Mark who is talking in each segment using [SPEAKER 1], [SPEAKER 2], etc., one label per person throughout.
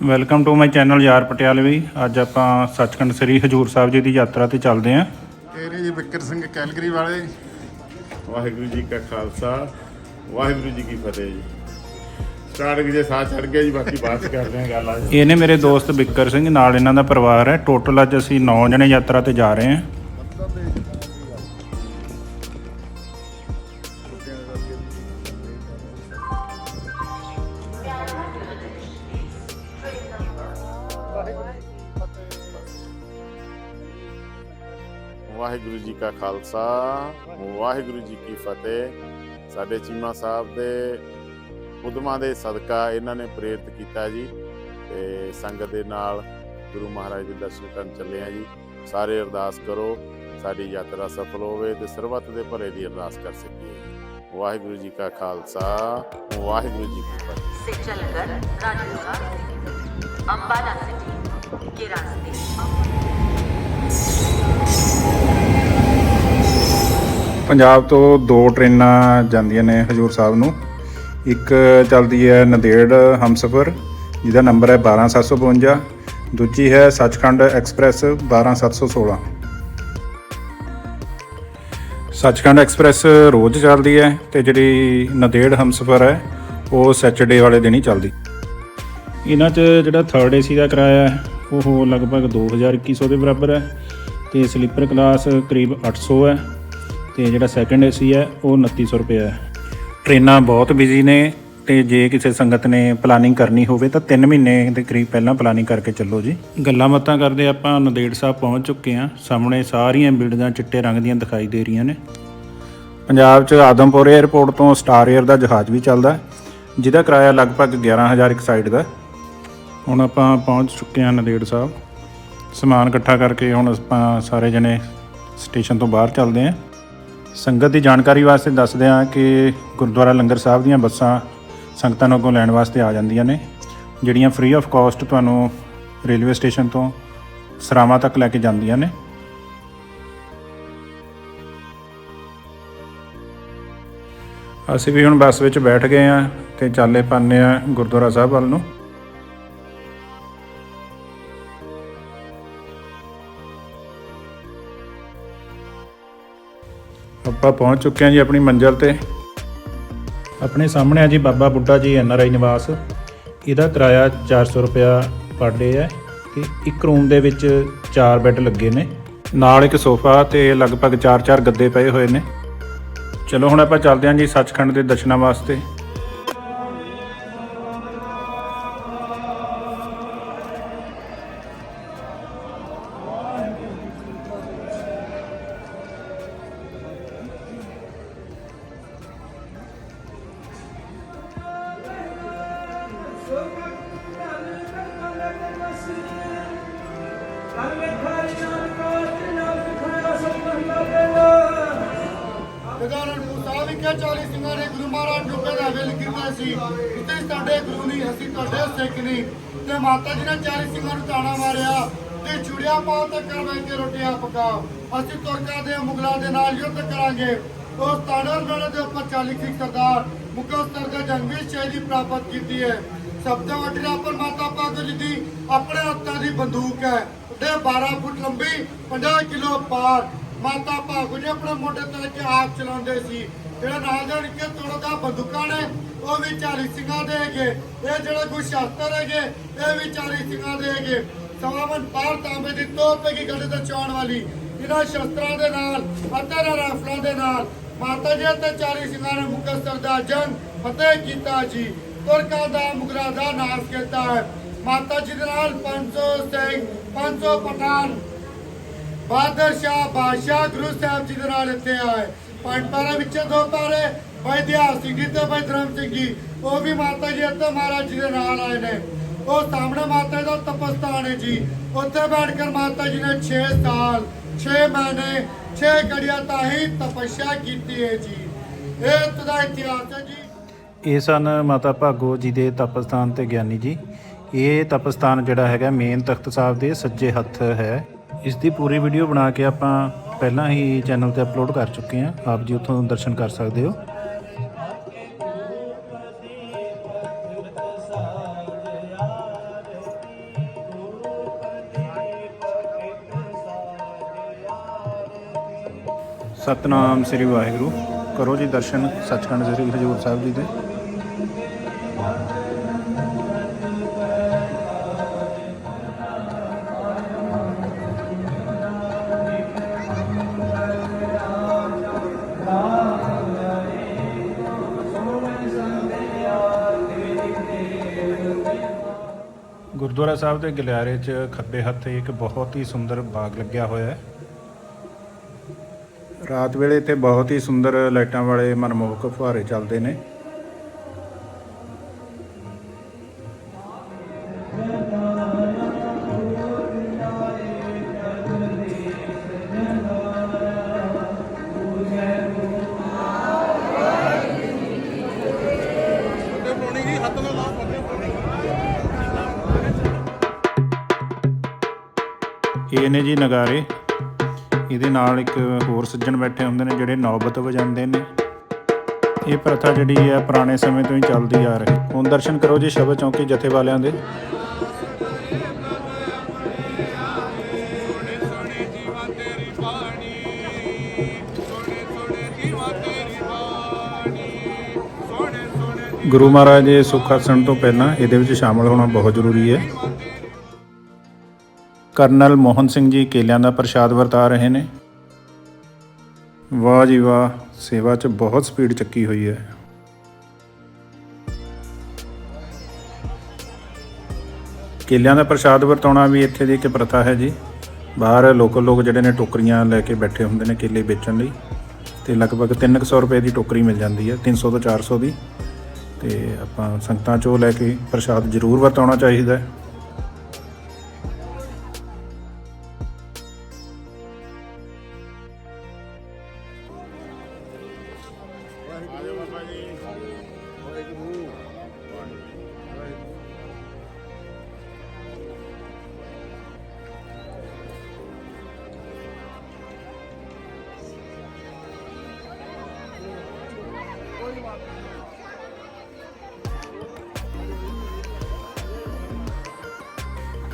[SPEAKER 1] Welcome to my channel ਯਾਰ ਪਟਿਆਲਵੀ ਅੱਜ ਆਪਾਂ ਸੱਚਖੰਡ ਸ੍ਰੀ ਹਜੂਰ ਸਾਹਿਬ ਜੀ ਦੀ ਯਾਤਰਾ ਤੇ ਚੱਲਦੇ ਆਂ
[SPEAKER 2] ਨੇ ਜੀ ਬਿੱਕਰ ਸਿੰਘ ਕੈਲਗਰੀ ਵਾਲੇ। ਵਾਹਿਗੁਰੂ ਜੀ ਕਾ ਖਾਲਸਾ ਵਾਹਿਗੁਰੂ ਜੀ ਕੀ ਫਤਿਹ ਜੀ। ਸਟਾਰਟ ਜੇ ਸਾਹ ਚੜ ਗਿਆ ਜੀ ਬਾਕੀ ਬਾਅਦ ਚ ਕਰਦੇ ਹਾਂ ਗੱਲ ਆ
[SPEAKER 1] ਇਹ ਨੇ ਮੇਰੇ ਦੋਸਤ ਬਿੱਕਰ ਸਿੰਘ ਨਾਲ ਇਹਨਾਂ ਦਾ ਪਰਿਵਾਰ ਹੈ। ਟੋਟਲ ਅੱਜ ਅਸੀਂ 9 ਜਣੇ ਯਾਤਰਾ ਤੇ ਜਾ ਰਹੇ ਹਾਂ।
[SPEAKER 2] ਵਾਹਿਗੁਰੂ ਜੀ ਕਾ ਖਾਲਸਾ ਵਾਹਿਗੁਰੂ ਜੀ ਕੀ ਫਤਿਹ ਸਾਡੇ ਚੀਮਾ ਸਾਹਿਬ ਦੇ ਉਦਮਾਂ ਦੇ ਸਦਕਾ ਇਹਨਾਂ ਨੇ ਪ੍ਰੇਰਿਤ ਕੀਤਾ ਜੀ ਤੇ ਸੰਗਤ ਦੇ ਨਾਲ ਗੁਰੂ ਮਹਾਰਾਜ ਦੇ ਦਰਸ਼ਨ ਕਰਨ ਚੱਲੇ ਆ ਜੀ ਸਾਰੇ ਅਰਦਾਸ ਕਰੋ ਸਾਡੀ ਯਾਤਰਾ ਸਫਲ ਹੋਵੇ ਤੇ ਸਰਬੱਤ ਦੇ ਭਲੇ ਦੀ ਅਰਦਾਸ ਕਰ ਸਕੀਏ ਜੀ। ਵਾਹਿਗੁਰੂ ਜੀ ਕਾ ਖਾਲਸਾ ਵਾਹਿਗੁਰੂ ਜੀ ਕੀ ਫਤਿਹ
[SPEAKER 3] से चलकर राजस्थान अम्बाला सिटी के रास्ते
[SPEAKER 1] ਪੰਜਾਬ ਤੋਂ ਦੋ ਟ੍ਰੇਨਾਂ ਜਾਂਦੀਆਂ ਨੇ ਹਜੂਰ ਸਾਹਿਬ ਨੂੰ। ਇੱਕ ਚੱਲਦੀ ਹੈ ਨੰਦੇੜ ਹਮਸਫਰ, ਜਿਹਦਾ ਨੰਬਰ ਹੈ 12752 ਦੂਜੀ ਹੈ ਸੱਚਖੰਡ ਐਕਸਪ੍ਰੈਸ 12716 ਸੱਚਖੰਡ ਐਕਸਪ੍ਰੈਸ ਰੋਜ਼ ਚੱਲਦੀ ਹੈ ਤੇ ਜਿਹੜੀ ਨੰਦੇੜ ਹਮਸਫਰ ਹੈ, ਉਹ ਸੈਚਰਡੇ ਵਾਲੇ ਦਿਨ ਹੀ ਚੱਲਦੀ। ਇਹਨਾਂ 'ਚ ਜਿਹੜਾ ਥਰਡ ਏਸੀ ਦਾ ਕਿਰਾਇਆ ਹੈ, ਉਹ ਲਗਭਗ 2100 ਦੇ ਬਰਾਬਰ ਹੈ ਤੇ ਸਲੀਪਰ ਕਲਾਸ ਕਰੀਬ 800 ਹੈ। ਤੇ ਜਿਹੜਾ ਸੈਕੰਡ ਏਸੀ ਹੈ, ਉਹ 2900 ਰੁਪਏ ਹੈ। ਟ੍ਰੇਨਾਂ ਬਹੁਤ ਬਿਜ਼ੀ ਨੇ ਤੇ ਜੇ ਕਿਸੇ ਸੰਗਤ ਨੇ ਪਲਾਨਿੰਗ ਕਰਨੀ ਹੋਵੇ, ਤਾਂ 3 ਮਹੀਨੇ ਦੇ ਕਰੀਬ ਪਹਿਲਾਂ ਪਲਾਨਿੰਗ ਕਰਕੇ ਚੱਲੋ ਜੀ। ਗੱਲਾਂ ਬਾਤਾਂ ਕਰਦੇ ਆਪਾਂ, ਨੰਦੇੜ ਸਾਹਿਬ ਪਹੁੰਚ ਚੁੱਕੇ ਹਾਂ। ਸਾਹਮਣੇ ਸਾਰੀਆਂ ਬਿਲਡਿੰਗਾਂ ਚਿੱਟੇ ਰੰਗ ਦੀਆਂ ਦਿਖਾਈ ਦੇ ਰਹੀਆਂ ਨੇ। ਪੰਜਾਬ 'ਚ ਆਦਮਪੁਰ 에ਅਰਪੋਰਟ ਤੋਂ ਸਟਾਰ 에ਅਰ ਦਾ ਜਹਾਜ਼ ਵੀ ਚੱਲਦਾ ਜਿਹਦਾ ਕਿਰਾਇਆ ਲਗਭਗ 11000 ਇੱਕ ਸਾਈਡ ਦਾ ਹੁਣ ਆਪਾਂ ਪਹੁੰਚ ਚੁੱਕੇ ਹਾਂ ਨੰਦੇੜ ਸਾਹਿਬ। ਸਮਾਨ ਇਕੱਠਾ ਕਰਕੇ ਹੁਣ ਆਪਾਂ ਸਾਰੇ ਜਣੇ ਸਟੇਸ਼ਨ ਤੋਂ ਬਾਹਰ ਚੱਲਦੇ ਹਾਂ। ਸੰਗਤ ਦੀ ਜਾਣਕਾਰੀ ਵਾਸਤੇ ਦੱਸਦੇ ਹਾਂ ਕਿ ਗੁਰਦੁਆਰਾ ਲੰਗਰ ਸਾਹਿਬ ਦੀਆਂ ਬੱਸਾਂ ਸੰਗਤਾਂ ਨੂੰ ਅੱਗੋਂ ਲੈਣ ਵਾਸਤੇ ਆ ਜਾਂਦੀਆਂ ਨੇ, ਜਿਹੜੀਆਂ ਫ੍ਰੀ ਆਫ ਕਾਸਟ ਤੁਹਾਨੂੰ ਰੇਲਵੇ ਸਟੇਸ਼ਨ ਤੋਂ ਸਰਾਵਾਂ ਤੱਕ ਲੈ ਕੇ ਜਾਂਦੀਆਂ ਨੇ। ਅਸੀਂ ਵੀ ਹੁਣ ਬੱਸ ਵਿੱਚ ਬੈਠ ਗਏ ਆ ਤੇ ਚਾਲੇ ਪਾਉਂਦੇ ਆ ਗੁਰਦੁਆਰਾ ਸਾਹਿਬ ਵੱਲ ਨੂੰ। ਆਪਾਂ ਪਹੁੰਚ ਚੁੱਕੇ ਹਾਂ ਜੀ ਆਪਣੀ ਮੰਜ਼ਿਲ ਤੇ। ਆਪਣੇ ਸਾਹਮਣੇ ਆ ਜੀ ਬਾਬਾ ਬੁੱਢਾ ਜੀ ਐਨ ਆਰ ਆਈ ਨਿਵਾਸ। ਇਹਦਾ ਕਿਰਾਇਆ 400 ਰੁਪਿਆ ਪਰ ਡੇ ਹੈ ਤੇ ਇੱਕ ਰੂਮ ਦੇ ਵਿੱਚ 4 ਬੈੱਡ ਲੱਗੇ ਨੇ। ਨਾਲ ਇੱਕ ਸੋਫਾ ਤੇ ਲਗਭਗ 4-4 ਗੱਦੇ ਪਏ ਹੋਏ ਨੇ। ਚਲੋ ਹੁਣ ਆਪਾਂ ਚੱਲਦੇ ਹਾਂ ਜੀ ਸੱਚਖੰਡ ਦੇ ਦਰਸ਼ਨਾਂ ਵਾਸਤੇ।
[SPEAKER 4] ਤੁਹਾਡੇ ਤੇ ਮਾਤਾ ਜੀ ਨੇ 40 ਸਿੰਘਾਂ ਨੂੰ ਤਾਣਾ ਮਾਰਿਆ ਤੇ ਚੁੜਿਆ ਪਾਓ ਤੇ ਕਰ ਬੈ ਰੋਟੀਆਂ ਪਕਾਓ ਅਸੀਂ ਤੁਰਕਾਂ ਦੇ ਮੁਗਲਾਂ ਦੇ ਨਾਲ ਯੁੱਧ ਕਰਾਂਗੇ। ਉਸ ਤਾਣਰ ਵੇਲੇ ਦੇ ਉੱਪਰ 40 ਸਿੱਖ ਸਰਦਾਰ ਮੁਕਤਸਰ ਦੇ ਜੰਗ ਵਿੱਚ ਸ਼ਹੀਦੀ ਪ੍ਰਾਪਤ ਕੀਤੀ ਹੈ। ਸਭ ਤੋਂ ਵੱਡੀ ਪਰ ਮਾਤਾ ਪਾਗਲ ਜੀ ਦੀ ਆਪਣੇ ਹੱਥਾਂ ਦੀ ਬੰਦੂਕ ਹੈ। ਤੇ 12 ਫੁੱਟ ਲੰਬੀ 50 ਕਿਲੋ ਪਾਰ ਮਾਤਾ ਭਾਗੂ ਜੀ ਆਪਣੇ ਮੋਢੇ ਤੇ ਕੇ ਆਪ ਚਲਾਉਂਦੇ ਸੀ। ਜਿਹੜਾ ਨਾਲ ਦੇ ਨਿੱਕੇ ਤੋੜਦਾ ਬੰਦੂਕਾਂ ਨੇ ਉਹ ਵੀ 40 ਸਿੰਘਾਂ ਦੇ ਹੈਗੇ। ਇਹ ਜਿਹੜੇ ਕੋਈ ਸ਼ਾਸਤਰ ਹੈਗੇ, ਇਹ ਵੀ 40 ਸਿੰਘਾਂ ਦੇ ਹੈਗੇ। ਸਵਾਵਨ ਪਾਰ ਤਾਂਬੇ ਦੀ ਤੋਪ ਹੈਗੀ ਗੱਡੇ ਤੇ ਚੌਣ ਵਾਲੀ। ਇਹਨਾਂ ਸ਼ਸਤਰਾਂ ਦੇ ਨਾਲ ਅਤੇ ਰਾਫਲਾਂ ਦੇ ਨਾਲ। ਮਾਤਾ ਜੀ ਤੇ 40 ਸਿੰਘਾਂ ਨੇ ਮੁਕਤਸਰ ਦਾ ਜੰਗ ਫਤਿਹ ਕੀਤਾ ਜੀ। ਤੁਰਕਾਂ ਦਾ ਮੁਗਲਾਂ ਦਾ ਨਾਸ਼ ਕੀਤਾ ਹੈ। ਮਾਤਾ ਜੀ ਦੇ ਨਾਲ 500 ਸਿੰਘ 500 ਪਠਾਨ। ਬਹਾਦਰ ਸ਼ਾਹ ਬਾਦਸ਼ਾਹ ਗੁਰੂ ਸਾਹਿਬ ਜੀ ਦੇ ਨਾਲ ਇੱਥੇ ਆਏ। ਪੰਜ ਪਾਰੇ ਵਿੱਚ ਦੋ ਪਾਰੇ ਭਾਈ ਦਿਆਲ ਸਿੰਘ ਜੀ ਤੇ ਭਾਈ ਧਰਮ ਸਿੰਘ ਜੀ ਉਹ ਵੀ ਮਾਤਾ ਜੀ ਅਤੇ ਮਹਾਰਾਜ ਜੀ ਦੇ ਨਾਲ ਆਏ ਨੇ। ਉਹ ਸਾਹਮਣੇ ਮਾਤਾ ਦਾ ਤਪਸਥਾਨ ਹੈ ਜੀ। ਉੱਥੇ ਬੈਠ ਕੇ ਮਾਤਾ ਜੀ ਨੇ 6 ਸਾਲ 6 ਮਹੀਨੇ 6 ਘੜੀਆਂ ਤਾਹੀ ਤਪੱਸਿਆ ਕੀਤੀ ਹੈ ਜੀ। ਇਹ ਤੁਦਾ ਇਤਿਹਾਸ ਹੈ ਜੀ।
[SPEAKER 1] ਇਹ ਸਨ ਮਾਤਾ ਭਾਗੋ ਜੀ ਦੇ ਤਪਸਥਾਨ ਤੇ ਗਿਆਨੀ ਜੀ। ਇਹ ਤਪਸਥਾਨ ਜਿਹੜਾ ਹੈਗਾ ਮੇਨ ਤਖਤ ਸਾਹਿਬ ਦੇ ਸੱਜੇ ਹੱਥ ਹੈ। ਇਸ ਦੀ ਪੂਰੀ ਵੀਡੀਓ ਬਣਾ ਕੇ ਆਪਾਂ ਪਹਿਲਾਂ ਹੀ ਚੈਨਲ ਤੇ ਅਪਲੋਡ ਕਰ ਚੁੱਕੇ ਆ ਆਪ ਜੀ ਉੱਥੋਂ ਦਰਸ਼ਨ ਕਰ ਸਕਦੇ ਹੋ। ਸਤਨਾਮ ਸ੍ਰੀ ਵਾਹਿਗੁਰੂ। ਕਰੋ ਜੀ ਦਰਸ਼ਨ। ਸੱਚਖੰਡ ਸ੍ਰੀ ਹਜੂਰ ਸਾਹਿਬ ਜੀ ਦੇ। ਗੁਰਦੁਆਰਾ ਸਾਹਿਬ ਦੇ ਗਲਿਆਰੇ 'ਚ ਖੱਬੇ ਹੱਥੇ ਇੱਕ ਬਹੁਤ ਹੀ ਸੁੰਦਰ ਬਾਗ ਲੱਗਿਆ ਹੋਇਆ ਹੈ। ਰਾਤ ਵੇਲੇ ਇੱਥੇ ਬਹੁਤ ਹੀ ਸੁੰਦਰ ਲਾਈਟਾਂ ਵਾਲੇ ਮਨਮੋਹਕ ਫੁਹਾਰੇ ਚੱਲਦੇ ਨੇ। ਨੇ ਜੀ ਨਗਾਰੇ। ਇਹਦੇ ਨਾਲ ਇੱਕ ਹੋਰ ਸੱਜਣ ਬੈਠੇ ਹੁੰਦੇ ਨੇ ਜਿਹੜੇ ਨੌਬਤ ਵਜਾਉਂਦੇ ਨੇ। ਇਹ ਪ੍ਰਥਾ ਜਿਹੜੀ ਹੈ ਪੁਰਾਣੇ ਸਮੇਂ ਤੋਂ ਹੀ ਚੱਲਦੀ ਆ ਰਹੀ। ਹੁਣ ਦਰਸ਼ਨ ਕਰੋ ਜੀ ਸ਼ਬਦ ਚੌਂਕੀ ਜਥੇ ਵਾਲਿਆਂ ਦੇ। ਗੁਰੂ ਮਹਾਰਾਜ ਦੇ ਸੁੱਖ ਆਸਣ ਤੋਂ ਪਹਿਲਾਂ ਇਹਦੇ ਵਿੱਚ ਸ਼ਾਮਲ ਹੋਣਾ ਬਹੁਤ ਜ਼ਰੂਰੀ ਹੈ। ਕਰਨਲ ਮੋਹਨ ਸਿੰਘ ਜੀ ਕੇਲਿਆਂ ਦਾ ਪ੍ਰਸ਼ਾਦ ਵਰਤਾ ਰਹੇ ਨੇ। ਵਾਹ ਜੀ ਵਾਹ, ਸੇਵਾ 'ਚ ਬਹੁਤ ਸਪੀਡ ਚੱਕੀ ਹੋਈ ਹੈ। ਕੇਲਿਆਂ ਦਾ ਪ੍ਰਸ਼ਾਦ ਵਰਤਾਉਣਾ ਵੀ ਇੱਥੇ ਦੀ ਇੱਕ ਪ੍ਰਥਾ ਹੈ ਜੀ। ਬਾਹਰ ਲੋਕਲ ਲੋਕ ਜਿਹੜੇ ਨੇ ਟੋਕਰੀਆਂ ਲੈ ਕੇ ਬੈਠੇ ਹੁੰਦੇ ਨੇ ਕੇਲੇ ਵੇਚਣ ਲਈ। ਤੇ ਲਗਭਗ 300 ਰੁਪਏ ਦੀ ਟੋਕਰੀ ਮਿਲ ਜਾਂਦੀ ਹੈ 300 ਤੋਂ 400 ਦੀ। ਤੇ ਆਪਾਂ ਸੰਗਤਾਂ ਚੋਂ ਲੈ ਕੇ ਪ੍ਰਸ਼ਾਦ ਜ਼ਰੂਰ ਵਰਤਾਉਣਾ ਚਾਹੀਦਾ ਹੈ।
[SPEAKER 2] ਆਜੋ ਬਾਬਾ ਜੀ।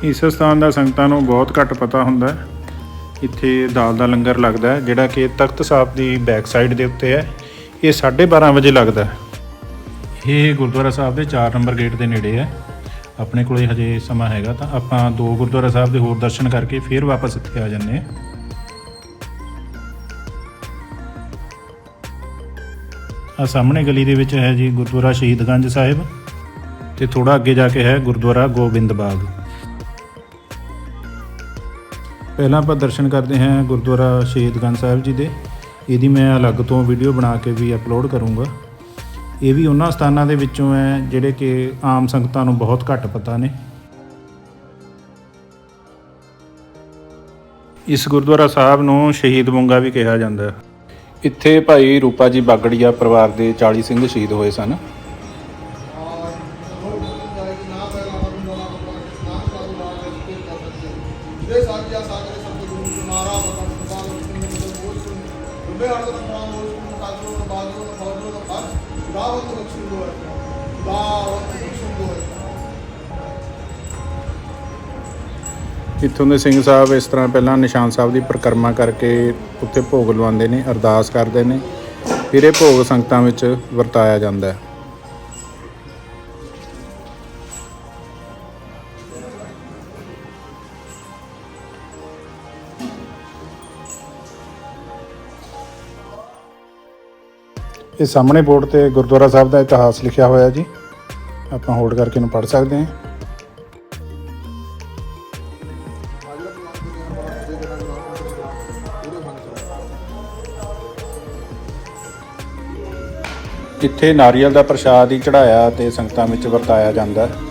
[SPEAKER 1] ਇਸ ਸਥਾਨ ਦਾ ਸੰਗਤਾਂ ਨੂੰ ਬਹੁਤ ਘੱਟ ਪਤਾ ਹੁੰਦਾ ਹੈ। ਇੱਥੇ ਦਾਲ ਦਾ ਲੰਗਰ ਲੱਗਦਾ ਹੈ, ਜਿਹੜਾ ਕਿ ਤਖਤ ਸਾਹਿਬ ਦੀ ਬੈਕ ਸਾਈਡ ਦੇ ਉੱਤੇ ਹੈ। ਇਹ 12:30 ਵਜੇ ਲੱਗਦਾ ਹੈ। ਇਹ ਗੁਰਦੁਆਰਾ ਸਾਹਿਬ ਦੇ 4 ਨੰਬਰ ਗੇਟ ਦੇ ਨੇੜੇ ਹੈ। ਆਪਣੇ ਕੋਲੇ ਹਜੇ ਸਮਾਂ ਹੈਗਾ ਤਾਂ ਆਪਾਂ ਦੋ ਗੁਰਦੁਆਰਾ ਸਾਹਿਬ ਦੇ ਹੋਰ ਦਰਸ਼ਨ ਕਰਕੇ ਫਿਰ ਵਾਪਸ ਇੱਥੇ ਆ ਜੰਨੇ ਹਾਂ। ਆ ਸਾਹਮਣੇ ਗਲੀ ਦੇ ਵਿੱਚ ਹੈ ਜੀ ਗੁਰਦੁਆਰਾ ਸ਼ਹੀਦਗੰਜ ਸਾਹਿਬ ਤੇ ਥੋੜਾ ਅੱਗੇ ਜਾ ਕੇ ਹੈ ਗੁਰਦੁਆਰਾ ਗੋਬਿੰਦ ਬਾਗ। ਪਹਿਲਾਂ ਆਪਾਂ ਦਰਸ਼ਨ ਕਰਦੇ ਹਾਂ ਗੁਰਦੁਆਰਾ ਸ਼ਹੀਦਗੰਜ ਸਾਹਿਬ ਜੀ ਦੇ। ਇਹਦੀ ਮੈਂ ਅਲੱਗ ਤੋਂ ਵੀਡੀਓ ਬਣਾ ਕੇ ਵੀ ਅਪਲੋਡ ਕਰੂੰਗਾ। ਇਹ ਵੀ ਉਹਨਾਂ ਸਥਾਨਾਂ ਦੇ ਵਿੱਚੋਂ ਹੈ, ਜਿਹੜੇ ਕਿ ਆਮ ਸੰਗਤਾਂ ਨੂੰ ਬਹੁਤ ਘੱਟ ਪਤਾ ਨੇ। ਇਸ ਗੁਰਦੁਆਰਾ ਸਾਹਿਬ ਨੂੰ ਸ਼ਹੀਦ ਬੁੰਗਾ ਵੀ ਕਿਹਾ ਜਾਂਦਾ ਹੈ। ਇੱਥੇ ਭਾਈ ਰੂਪਾ ਜੀ ਬਾਗੜੀਆ ਪਰਿਵਾਰ ਦੇ 40 ਸਿੰਘ ਸ਼ਹੀਦ ਹੋਏ ਸਨ। ਇੱਥੋਂ ਦੇ ਸਿੰਘ ਸਾਹਿਬ ਇਸ ਤਰ੍ਹਾਂ ਪਹਿਲਾਂ ਨਿਸ਼ਾਨ ਸਾਹਿਬ ਦੀ ਪ੍ਰਕਰਮਾ ਕਰਕੇ ਉੱਥੇ ਭੋਗ ਲਵਾਉਂਦੇ ਨੇ, ਅਰਦਾਸ ਕਰਦੇ ਨੇ, ਫਿਰ ਇਹ ਭੋਗ ਸੰਗਤਾਂ ਵਿੱਚ ਵਰਤਾਇਆ ਜਾਂਦਾ ਹੈ। ਇਹ ਸਾਹਮਣੇ ਬੋਰਡ ਤੇ ਗੁਰਦੁਆਰਾ ਸਾਹਿਬ ਦਾ ਇਤਿਹਾਸ ਲਿਖਿਆ ਹੋਇਆ ਜੀ। ਆਪਾਂ ਹੋਲਡ ਕਰਕੇ ਇਹਨੂੰ ਪੜ੍ਹ ਸਕਦੇ ਹਾਂ। ਇੱਥੇ ਨਾਰੀਅਲ ਦਾ ਪ੍ਰਸ਼ਾਦ ਹੀ ਚੜਾਇਆ ਤੇ ਸੰਗਤਾਂ ਵਿੱਚ ਵਰਤਾਇਆ ਜਾਂਦਾ ਹੈ।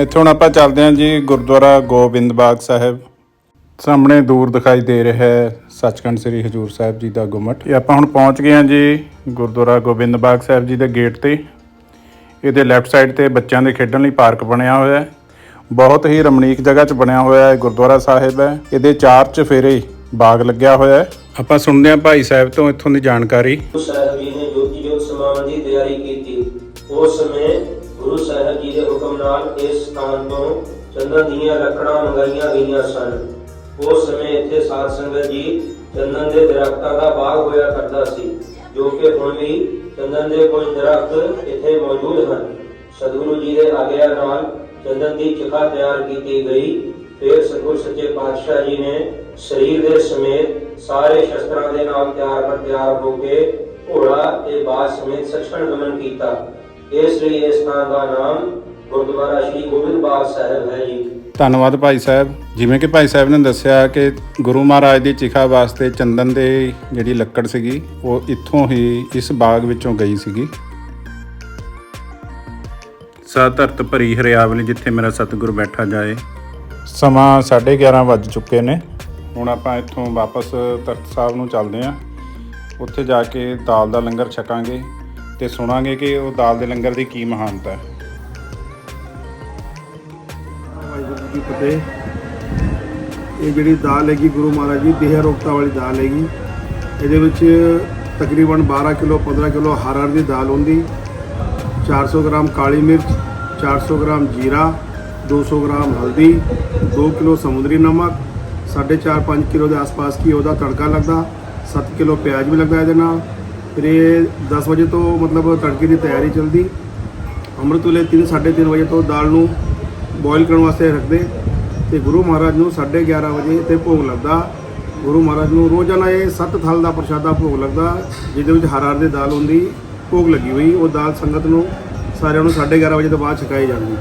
[SPEAKER 1] ਇੱਥੋਂ ਹੁਣ ਆਪਾਂ ਚੱਲਦੇ ਹਾਂ ਜੀ ਗੁਰਦੁਆਰਾ ਗੋਬਿੰਦ ਬਾਗ ਸਾਹਿਬ। ਸਾਹਮਣੇ ਦੂਰ ਦਿਖਾਈ ਦੇ ਰਿਹਾ ਹੈ ਸੱਚਖੰਡ ਸ੍ਰੀ ਹਜੂਰ ਸਾਹਿਬ ਜੀ ਦਾ ਗੁਮਟ। ਇਹ ਆਪਾਂ ਹੁਣ ਪਹੁੰਚ ਗਏ ਹਾਂ ਜੀ ਗੁਰਦੁਆਰਾ ਗੋਬਿੰਦ ਬਾਗ ਸਾਹਿਬ ਜੀ ਦੇ ਗੇਟ ਤੇ। ਇਹਦੇ ਲੈਫਟ ਸਾਈਡ ਤੇ ਬੱਚਿਆਂ ਦੇ ਖੇਡਣ ਲਈ ਪਾਰਕ ਬਣਿਆ ਹੋਇਆ ਹੈ। ਬਹੁਤ ਹੀ ਰਮਣੀਕ ਜਗ੍ਹਾ 'ਚ ਬਣਿਆ ਹੋਇਆ ਹੈ ਗੁਰਦੁਆਰਾ ਸਾਹਿਬ ਹੈ। ਇਹਦੇ ਚਾਰ ਚਫੇਰੇ ਬਾਗ ਲੱਗਿਆ ਹੋਇਆ ਹੈ। ਆਪਾਂ ਸੁਣਦੇ ਹਾਂ ਭਾਈ ਸਾਹਿਬ ਤੋਂ ਇੱਥੋਂ ਦੀ ਜਾਣਕਾਰੀ।
[SPEAKER 5] ਸਾਹਿਬ ਜੀ ਨੇ ਜੋਤੀ ਜੋਤ ਸਮਾਗਮ ਦੀ ਤਿਆਰੀ ਕੀਤੀ। ਉਸ ਸਮੇਂ ਗੁਰੂ ਸਾਹਿਬ ਜੀ ਦੇ ਹੁਕਮ ਨਾਲ ਇਸ ਸਥਾਨ ਤੋਂ ਚੰਦਨ ਦੀਆਂ ਲੱਕੜਾਂ ਮੰਗਾਈਆਂ ਗਈਆਂ ਸਨ। ਉਸ ਸਮੇਂ ਇੱਥੇ ਸਾਧ ਸੰਗਤ ਜੀ ਚੰਦਨ ਦੇ ਦਰਖਤਾਂ ਦਾ ਬਾਗ ਹੋਇਆ ਕਰਦਾ ਸੀ, ਜੋ ਕਿ ਹੁਣ ਵੀ ਚੰਦਨ ਦੇ ਕੁਝ ਦਰਖਤ ਇੱਥੇ ਮੌਜੂਦ ਹਨ। ਸਤਿਗੁਰੂ ਜੀ ਦੇ ਆਗਿਆ ਨਾਲ ਚੰਦਨ ਦੀ ਚਿਖਾ ਤਿਆਰ ਕੀਤੀ ਗਈ। ਫਿਰ ਸਤਿਗੁਰ ਸੱਚੇ ਪਾਤਸ਼ਾਹ ਜੀ ਨੇ ਸਰੀਰ ਦੇ ਸਮੇਤ ਸਾਰੇ ਸ਼ਸਤਰਾਂ ਦੇ ਨਾਲ ਤਿਆਰ ਪਰ ਤਿਆਰ ਹੋ ਕੇ ਘੋੜਾ ਤੇ ਬਾਜ ਸਮੇਤ ਸੱਚਖੰਡ ਗਮਨ ਕੀਤਾ। ਇਸ ਲਈ ਇਸ ਥਾਂ ਦਾ ਨਾਮ ਗੁਰਦੁਆਰਾ ਸ਼੍ਰੀ ਗੋਬਿੰਦ ਬਾਗ ਸਾਹਿਬ ਹੈ ਜੀ।
[SPEAKER 1] ਧੰਨਵਾਦ ਭਾਈ ਸਾਹਿਬ। ਜਿਵੇਂ ਕਿ ਭਾਈ ਸਾਹਿਬ ਨੇ ਦੱਸਿਆ ਕਿ ਗੁਰੂ ਮਹਾਰਾਜ ਦੀ ਚਿਖਾ ਵਾਸਤੇ ਚੰਦਨ ਦੇ ਜਿਹੜੀ ਲੱਕੜ ਸੀਗੀ ਉਹ ਇੱਥੋਂ ਹੀ ਇਸ ਬਾਗ ਵਿੱਚੋਂ ਗਈ ਸੀਗੀ। ਸਾ ਧਰਤ ਭਰੀ ਹਰਿਆਵਲੀ ਜਿੱਥੇ ਮੇਰਾ ਸਤਿਗੁਰ ਬੈਠਾ ਜਾਏ। ਸਮਾਂ 11:30 ਵੱਜ ਚੁੱਕੇ ਨੇ। ਹੁਣ ਆਪਾਂ ਇੱਥੋਂ ਵਾਪਸ ਤਖਤ ਸਾਹਿਬ ਨੂੰ ਚੱਲਦੇ ਹਾਂ। ਉੱਥੇ ਜਾ ਕੇ ਦਾਲ ਦਾ ਲੰਗਰ ਛਕਾਂਗੇ। ਤੇ ਸੁਣਾਂਗੇ ਕਿ ਉਹ ਦਾਲ ਦੇ ਲੰਗਰ ਦੀ ਕੀ ਮਹਾਨਤਾ ਹੈ।
[SPEAKER 6] ਵਾਹਿਗੁਰੂ ਜੀ ਫਤਿਹ। ਇਹ ਜਿਹੜੀ ਦਾਲ ਹੈਗੀ ਗੁਰੂ ਮਹਾਰਾਜ ਜੀ ਦੇਹ ਰੋਕਤਾ ਵਾਲੀ ਦਾਲ ਹੈਗੀ। ਇਹਦੇ ਵਿੱਚ ਤਕਰੀਬਨ 12 ਕਿਲੋ 15 ਕਿਲੋ ਹਰ ਹਰ ਦੀ ਦਾਲ ਹੁੰਦੀ। 400 ਗ੍ਰਾਮ ਕਾਲੀ ਮਿਰਚ 400 ਗ੍ਰਾਮ ਜੀਰਾ 200 ਗ੍ਰਾਮ ਹਲਦੀ 2 ਕਿਲੋ ਸਮੁੰਦਰੀ ਨਮਕ 4.5 5 ਕਿਲੋ ਦੇ ਆਸ-ਪਾਸ ਕੀ ਉਹਦਾ ਤੜਕਾ ਲੱਗਦਾ 7 ਕਿਲੋ ਪਿਆਜ਼ ਵੀ ਲੱਗਦਾ ਇਹਦੇ ਨਾਲ ਫਿਰ ਇਹ 10 ਵਜੇ ਤੋਂ ਮਤਲਬ ਤੜਕੇ ਦੀ ਤਿਆਰੀ ਚੱਲਦੀ। ਅੰਮ੍ਰਿਤ ਵੇਲੇ 3 3:30 ਵਜੇ ਤੋਂ ਦਾਲ ਨੂੰ ਬੋਇਲ ਕਰਨ ਵਾਸਤੇ ਰੱਖਦੇ। ਤੇ ਗੁਰੂ ਮਹਾਰਾਜ ਨੂੰ 11:30 ਵਜੇ ਤੇ ਭੋਗ ਲੱਗਦਾ। ਗੁਰੂ ਮਹਾਰਾਜ ਨੂੰ ਰੋਜ਼ਾਨਾ ਇਹ ਸੱਤ ਥਲ ਦਾ ਪ੍ਰਸ਼ਾਦਾ ਭੋਗ ਲੱਗਦਾ, ਜਿਹਦੇ ਵਿੱਚ ਹਰ ਹਰ ਦੀ ਦਾਲ ਹੁੰਦੀ, ਭੋਗ ਲੱਗੀ ਹੋਈ। ਉਹ ਦਾਲ ਸੰਗਤ ਨੂੰ ਸਾਰਿਆਂ ਨੂੰ 11:30 ਵਜੇ ਤੋਂ ਬਾਅਦ ਛਕਾਈ ਜਾਂਦੀ।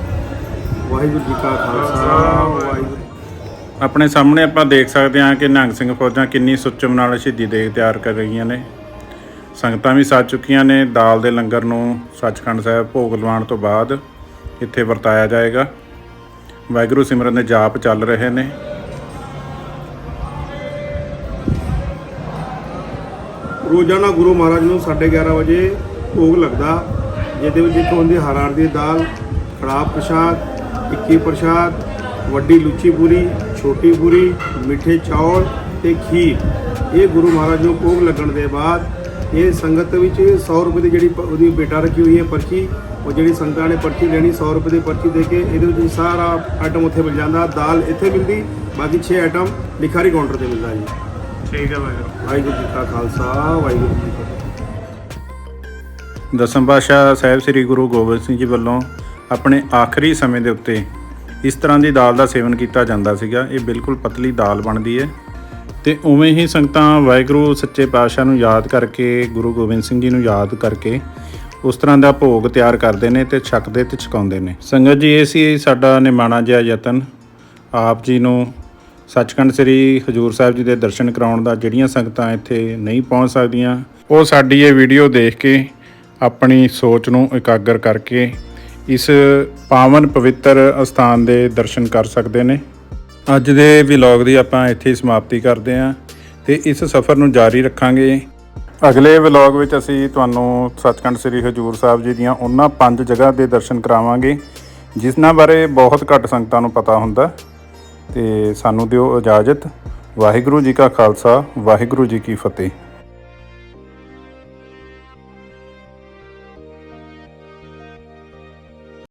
[SPEAKER 6] ਵਾਹਿਗੁਰੂ ਜੀ ਕਾ ਖਾਲਸਾ, ਵਾਹਿਗੁਰੂ
[SPEAKER 1] ਆਪਣੇ ਸਾਹਮਣੇ ਆਪਾਂ ਦੇਖ ਸਕਦੇ ਹਾਂ ਕਿ ਨਿਹੰਗ ਸਿੰਘ ਫੌਜਾਂ ਕਿੰਨੀ ਸੁੱਚਮ ਨਾਲ ਸ਼ਹੀਦੀ ਦੇ ਤਿਆਰ ਕਰ ਰਹੀਆਂ ਨੇ। ਸੰਗਤਾਂ ਵੀ ਸੱਜ ਚੁੱਕੀਆਂ ਨੇ। ਦਾਲ ਦੇ ਲੰਗਰ ਨੂੰ ਸੱਚਖੰਡ ਸਾਹਿਬ ਭੋਗ ਲਵਾਉਣ ਤੋਂ ਬਾਅਦ ਇੱਥੇ ਵਰਤਾਇਆ ਜਾਏਗਾ। ਵਾਹਿਗੁਰੂ ਸਿਮਰਨ ਦੇ ਜਾਪ ਚੱਲ ਰਹੇ ਨੇ।
[SPEAKER 6] ਰੋਜ਼ਾਨਾ ਗੁਰੂ ਮਹਾਰਾਜ ਨੂੰ 11:30 ਵਜੇ ਭੋਗ ਲੱਗਦਾ। ਜਿਹਦੇ ਵਿੱਚ ਇੱਕ ਹੁੰਦੀ ਹਰ ਦੀ ਦਾਲ ਖੜਾਬ ਪ੍ਰਸ਼ਾਦ ਟਿੱਕੀ ਪ੍ਰਸ਼ਾਦ, ਵੱਡੀ ਲੁੱਚੀ ਪੂਰੀ, ਛੋਟੀ ਪੂਰੀ, ਮਿੱਠੇ ਚੌਲ ਤੇ ਖੀਰ। ਇਹ ਗੁਰੂ ਮਹਾਰਾਜ ਨੂੰ ਭੋਗ ਲੱਗਣ ਦੇ ਬਾਅਦ ਇਹ ਸੰਗਤ ਵਿੱਚ 100 ਰੁਪਏ ਦੀ ਜਿਹੜੀ ਪ- ਉਹਦੀ ਬੇਟਾ ਰੱਖੀ ਹੋਈ ਹੈ ਪਰਚੀ ਉਹ ਜਿਹੜੀ ਸੰਗਤਾਂ ਨੇ ਪਰਚੀ ਲੈਣੀ 100 ਰੁਪਏ ਦੀ ਪਰਚੀ ਦੇ ਕੇ ਇਹਦੇ ਵਿੱਚ ਸਾਰਾ ਆਈਟਮ ਉੱਥੇ ਮਿਲ ਜਾਂਦਾ ਦਾਲ ਇੱਥੇ ਮਿਲਦੀ ਬਾਕੀ 6 ਆਈਟਮ ਲਿਖਾਰੀ ਕਾਊਂਟਰ ਤੇ ਮਿਲਦਾ ਜੀ।
[SPEAKER 1] ਠੀਕ ਹੈ ਵਾਹਿਗੁਰੂ
[SPEAKER 6] ਵਾਹਿਗੁਰੂ ਜੀ ਕਾ ਖਾਲਸਾ ਵਾਹਿਗੁਰੂ ਜੀ ਕੀ ਫਤਿਹ।
[SPEAKER 1] ਦਸਮ ਪਾਤਸ਼ਾਹ ਸਾਹਿਬ ਸ੍ਰੀ ਗੁਰੂ ਗੋਬਿੰਦ ਸਿੰਘ ਜੀ ਵੱਲੋਂ ਆਪਣੇ ਆਖਰੀ ਸਮੇਂ ਦੇ ਉੱਤੇ ਇਸ ਤਰ੍ਹਾਂ ਦੀ ਦਾਲ ਦਾ ਸੇਵਨ ਕੀਤਾ ਜਾਂਦਾ ਸੀਗਾ। ਇਹ ਬਿਲਕੁਲ ਪਤਲੀ ਦਾਲ ਬਣਦੀ ਹੈ। ਤੇ ਉਵੇਂ ਹੀ ਸੰਗਤਾਂ ਵਾਹਿਗੁਰੂ, ਸੱਚੇ ਪਾਤਸ਼ਾਹ ਨੂੰ ਯਾਦ ਕਰਕੇ, ਗੁਰੂ ਗੋਬਿੰਦ ਸਿੰਘ ਜੀ ਨੂੰ ਯਾਦ ਕਰਕੇ ਉਸ ਤਰ੍ਹਾਂ ਦਾ ਭੋਗ ਤਿਆਰ ਕਰਦੇ ਨੇ ਤੇ ਛਕਦੇ ਤੇ ਛਕਾਉਂਦੇ ਨੇ। ਸੰਗਤ ਜੀ, ਇਹ ਸੀ ਸਾਡਾ ਨਿਮਾਣਾ ਜਿਹਾ ਯਤਨ। ਆਪ ਜੀ ਨੂੰ ਸੱਚਖੰਡ ਸ੍ਰੀ ਹਜੂਰ ਸਾਹਿਬ ਜੀ ਦੇ ਦਰਸ਼ਨ ਕਰਾਉਣ ਦਾ ਜਿਹੜੀਆਂ ਸੰਗਤਾਂ ਇੱਥੇ ਨਹੀਂ ਪਹੁੰਚ ਸਕਦੀਆਂ, ਉਹ ਸਾਡੀ ਇਹ ਵੀਡੀਓ ਦੇਖ ਕੇ ਆਪਣੀ ਸੋਚ ਨੂੰ ਇਕਾਗਰ ਕਰਕੇ ਇਸ ਪਾਵਨ ਪਵਿੱਤਰ ਅਸਥਾਨ ਦੇ ਦਰਸ਼ਨ ਕਰ ਸਕਦੇ ਨੇ। ਅੱਜ ਦੇ ਵਲੌਗ ਦੀ ਆਪਾਂ ਇੱਥੇ ਸਮਾਪਤੀ ਕਰਦੇ ਹਾਂ ਤੇ ਇਸ ਸਫ਼ਰ ਨੂੰ ਜਾਰੀ ਰੱਖਾਂਗੇ। ਅਗਲੇ ਵਲੌਗ ਵਿੱਚ ਅਸੀਂ ਤੁਹਾਨੂੰ ਸੱਚਖੰਡ ਸ੍ਰੀ ਹਜੂਰ ਸਾਹਿਬ ਜੀ ਦੀਆਂ ਉਹਨਾਂ ਪੰਜ ਜਗ੍ਹਾ ਦੇ ਦਰਸ਼ਨ ਕਰਾਵਾਂਗੇ ਜਿਨ੍ਹਾਂ ਬਾਰੇ ਬਹੁਤ ਘੱਟ ਸੰਗਤਾਂ ਨੂੰ ਪਤਾ ਹੁੰਦਾ। ਤੇ ਸਾਨੂੰ ਦਿਓ ਇਜਾਜ਼ਤ। ਵਾਹਿਗੁਰੂ ਜੀ ਕਾ ਖਾਲਸਾ, ਵਾਹਿਗੁਰੂ ਜੀ ਕੀ ਫਤਿਹ।